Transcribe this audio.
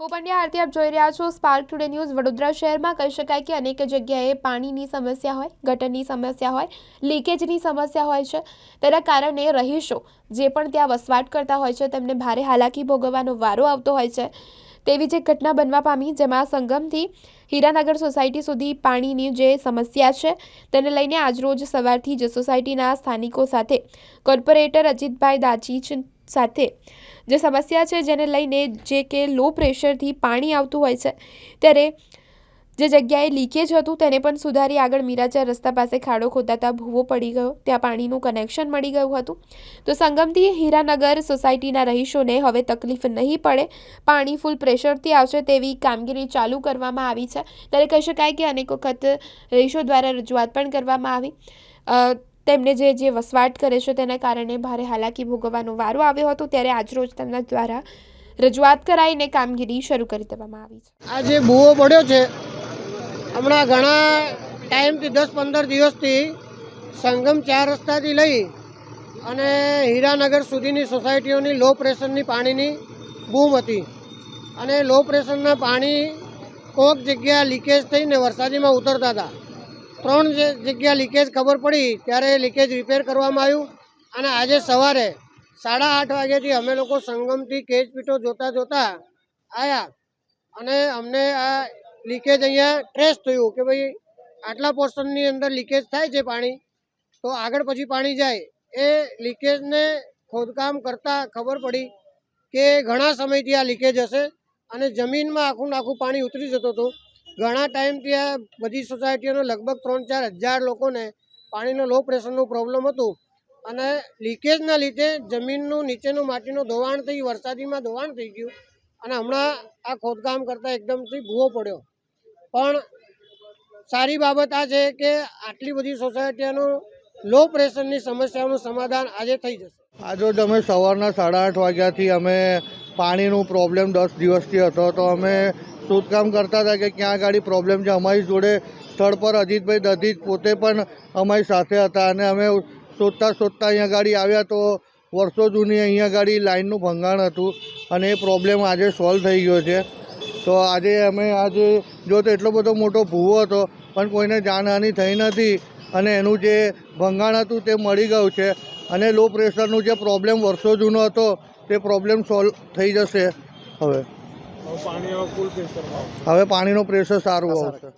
હું પંડ્યા આરતી આપ જોઈ રહ્યા છો સ્પાર્ક ટુડે ન્યૂઝ વડોદરા શહેરમાં કહી શકાય કે અનેક જગ્યાએ પાણીની સમસ્યા હોય, ગટરની સમસ્યા હોય લીકેજની સમસ્યા હોય છે. તેના કારણે રહીશો જે પણ ત્યાં વસવાટ કરતા હોય છે, તેમને ભારે હાલાકી ભોગવવાનો વારો આવતો હોય છે. તેવી જ એક ઘટના બનવા પામી, જેમાં સંગમથી હીરાનગર સોસાયટી સુધી પાણીની જે સમસ્યા છે, તેને લઈને આજરોજ સવારથી જ સોસાયટીના સ્થાનિકો સાથે કોર્પોરેટર અજીતભાઈ દાચી સાથે. જે સમસ્યા છે જેને લઈને જે કે લો પ્રેશરથી પાણી આવતું હોય છે, ત્યારે જે જગ્યાએ લીકેજ હતું તેને પણ સુધારી આગળ મીરાચા રસ્તા પાસે ખાડો ખોદાતા ભૂવો પડી ગયો, ત્યાં પાણીનું કનેક્શન મળી ગયું હતું. તો સંગમથી હીરાનગર સોસાયટીના રહીશોને હવે તકલીફ નહીં પડે, પાણી ફૂલ પ્રેશરથી આવશે તેવી કામગીરી ચાલુ કરવામાં આવી છે. ત્યારે કહી શકાય કે અનેક વખત રહીશો દ્વારા રજૂઆત પણ કરવામાં આવી. તેમને જે જે વસવાટ કરે છે તેના કારણે ભારે હાલાકી ભોગવવાનો વારો આવ્યો હતો ત્યારે આજરોજ તેમના દ્વારા રજૂઆત કરાઈને કામગીરી શરૂ કરી દેવામાં આવી છે. આ જે ભૂવો પડ્યો છે, હમણાં ઘણા ટાઈમથી દસ પંદર દિવસથી સંગમ ચાર રસ્તાથી લઈ અને હીરાનગર સુધીની સોસાયટીઓની લો પ્રેશરની પાણીની બૂમ હતી. અને લો પ્રેશરના પાણી કોઈક જગ્યા લીકેજ થઈને વરસાદીમાં ઉતરતા હતા. ત્રણ જગ્યા લીકેજ ખબર પડી, ત્યારે લીકેજ રિપેર કરવામાં આવ્યું. અને આજે સવારે સાડા આઠ વાગ્યાથી અમે લોકો સંગમથી કેજ પીટો જોતા જોતા આવ્યા અને અમને આ લીકેજ અહીંયા ટ્રેસ થયું કે ભાઈ આટલા પોર્શનની અંદર લીકેજ થાય છે પાણી. તો આગળ પછી પાણી જાય. એ લીકેજને ખોદકામ કરતાં ખબર પડી કે ઘણા સમયથી આ લીકેજ હશે અને જમીનમાં આખું આખું પાણી ઉતરી જતું હતું. ઘણા ટાઈમથી આ બધી સોસાયટીઓનો લગભગ ત્રણ ચાર હજાર લોકોને પાણીનો લો પ્રેશરનું પ્રોબ્લેમ હતું. અને લીકેજના લીધે જમીનનું નીચેનું માટીનું ધોવાણ થઈ, વરસાદીમાં ધોવાણ થઈ ગયું અને હમણાં આ ખોદકામ કરતાં એકદમથી ભૂવો પડ્યો. પણ સારી બાબત આ છે કે આટલી બધી સોસાયટીઓનું લો પ્રેશરની સમસ્યાનું સમાધાન આજે થઈ જશે. આજે અમે સવારના સાડા આઠ વાગ્યાથી અમે પાણીનું પ્રોબ્લેમ દસ દિવસથી હતો તો અમે શોધકામ કરતા હતા કે ક્યાં ગાડી પ્રોબ્લેમ છે. અમારી જોડે સ્થળ પર અજીતભાઈ દધીજ પોતે પણ અમારી સાથે હતા અને અમે શોધતા શોધતા અહીંયા ગાડી આવ્યા તો વર્ષો જૂની અહીંયા ગાડી લાઇનનું ભંગાણ હતું અને એ પ્રોબ્લેમ આજે સોલ્વ થઈ ગયો છે. તો આજે અમે આજે જો તો એટલો બધો મોટો ભૂવો હતો પણ કોઈને જાનહાનિ થઈ નથી અને એનું જે ભંગાણ હતું તે મળી ગયું છે અને લો પ્રેશરનું જે પ્રોબ્લેમ વર્ષો જૂનો હતો તે પ્રોબ્લેમ સોલ્વ થઈ જશે હવે. હવે પાણીનું પ્રેશર સારું આવશે.